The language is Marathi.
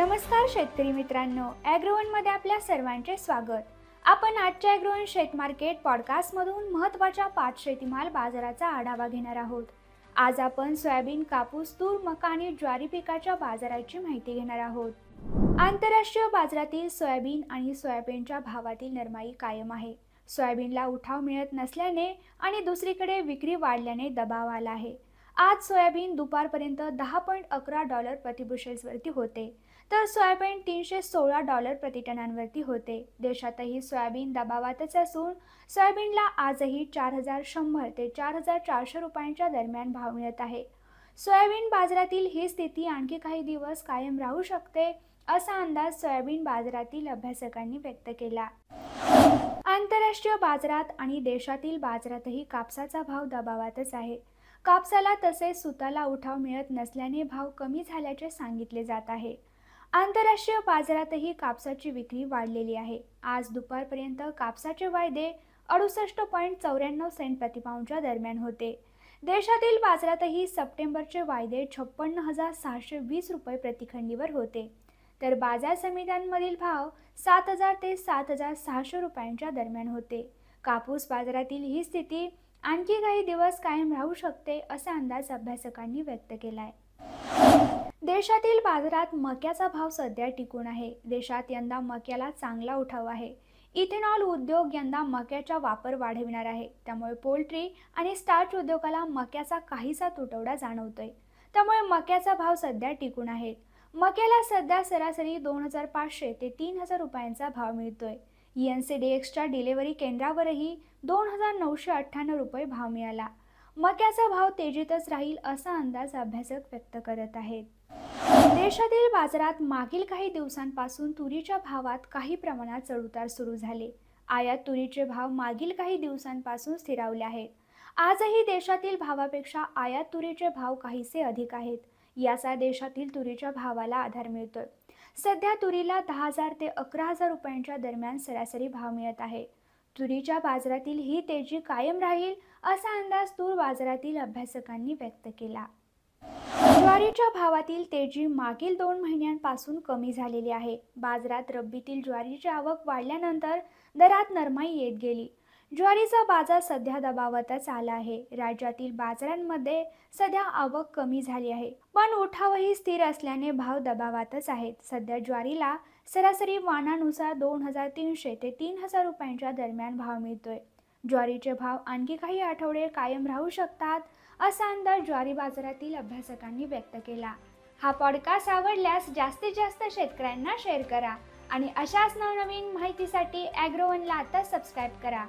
नमस्कार शेतकरी मित्रांनो ॲग्रोवनमध्ये आपल्या सर्वांचे स्वागत. आपण आजच्या ॲग्रोवन शेत मार्केट पॉडकास्टमधून महत्त्वाच्या पाच शेतीमाल बाजाराचा आढावा घेणार आहोत. आज आपण सोयाबीन कापूस तूर मका आणि ज्वारी पिकाच्या बाजाराची माहिती घेणार आहोत. आंतरराष्ट्रीय बाजारातील सोयाबीन आणि सोयाबीनच्या भावातील नरमाई कायम आहे. सोयाबीनला उठाव मिळत नसल्याने आणि दुसरीकडे विक्री वाढल्याने दबाव आला आहे. आज सोयाबीन दुपारपर्यंत दहा पॉईंट अकरा डॉलर प्रतिबुशेल्सवरती होते. तर सोयाबीन तीनशे सोळा डॉलर प्रतिटनांवरती होते. देशातही सोयाबीन दबावातच असून सोयाबीनला आजही चार हजार शंभर ते चार हजार चारशे रुपयांच्या दरम्यान भाव मिळत आहे. सोयाबीन बाजारातील ही स्थिती आणखी काही दिवस कायम राहू शकते असा अंदाज सोयाबीन बाजारातील अभ्यासकांनी व्यक्त केला. आंतरराष्ट्रीय बाजारात आणि देशातील बाजारातही कापसाचा भाव दबावातच आहे. कापसाला तसेच सुताला उठाव मिळत नसल्याने भाव कमी झाल्याचे सांगितले जात आहे. आंतरराष्ट्रीय बाजारातही कापसाची विक्री वाढलेली आहे. आज दुपारपर्यंत कापसाचे वायदे अडुसष्ट पॉईंट चौऱ्याण्णव सेंट प्रतिपाऊंडच्या दरम्यान होते. देशातील बाजारातही सप्टेंबरचे वायदे छप्पन्न हजार सहाशे वीस रुपये प्रतिखंडीवर होते. तर बाजार समित्यांमधील भाव सात हजार ते सात हजार सहाशे रुपयांच्या दरम्यान होते. कापूस बाजारातील ही स्थिती आणखी काही दिवस कायम राहू शकते असा अंदाज अभ्यासकांनी व्यक्त केला आहे देशातील बाजारात मक्याचा भाव सध्या टिकून आहे. देशात यंदा मक्याला चांगला उठाव आहे. इथेनॉल उद्योग यंदा मक्याचा वापर वाढविणार आहे. त्यामुळे पोल्ट्री आणि स्टार्च उद्योगाला मक्याचा काहीसा तुटवडा जाणवतोय. त्यामुळे मक्याचा भाव सध्या टिकून आहे. मक्याला सध्या सरासरी दोन हजार पाचशे ते तीन हजार रुपयांचा भाव मिळतोय. एन सी डी एक्सच्या डिलिव्हरी केंद्रावरही दोन हजार नऊशे अठ्ठ्याण्णव रुपये भाव मिळाला. मक्याचा भाव तेजीतच राहील असा अंदाज अभ्यासक व्यक्त करत आहेत. देशातील बाजारात मागील काही दिवसांपासून तुरीच्या भावात काही प्रमाणात चढउतार सुरू झाले. आयात तुरीचे भाव मागील काही दिवसांपासून स्थिरावले आहेत. आजही देशातील भावापेक्षा आयात तुरीचे भाव काहीसे अधिक आहेत. याचा देशातील तुरीच्या भावाला आधार मिळतोय. सध्या तुरीला दहा हजार ते अकरा हजार रुपयांच्या दरम्यान सरासरी भाव मिळत आहे. तुरीच्या बाजारातील ही तेजी कायम राहील असा अंदाज तूर बाजारातील अभ्यासकांनी व्यक्त केला. ज्वारीच्या भावातील तेजी मागील दोन महिन्यांपासून कमी झालेली आहे. बाजारात रब्बीतील ज्वारीची आवक वाढल्यानंतर दरात नरमाई येत गेली. ज्वारीचा बाजार सध्या दबावातच आला आहे. राज्यातील बाजारांमध्ये सध्या आवक कमी झाली आहे. पण उठावही स्थिर असल्याने भाव दबावातच आहेत. सध्या ज्वारीला सरासरी वाणानुसार दोन हजार तीनशे ते तीन हजार रुपयांच्या दरम्यान भाव मिळतोय. ज्वारीचे भाव आणखी काही आठवडे कायम राहू शकतात असा अंदाज ज्वारी बाजारातील अभ्यासकांनी व्यक्त केला. हा पॉडकास्ट आवडल्यास जास्तीत जास्त शेतकऱ्यांना शेअर करा आणि अशाच नवनवीन माहितीसाठी ॲग्रोवनला आता सबस्क्राईब करा.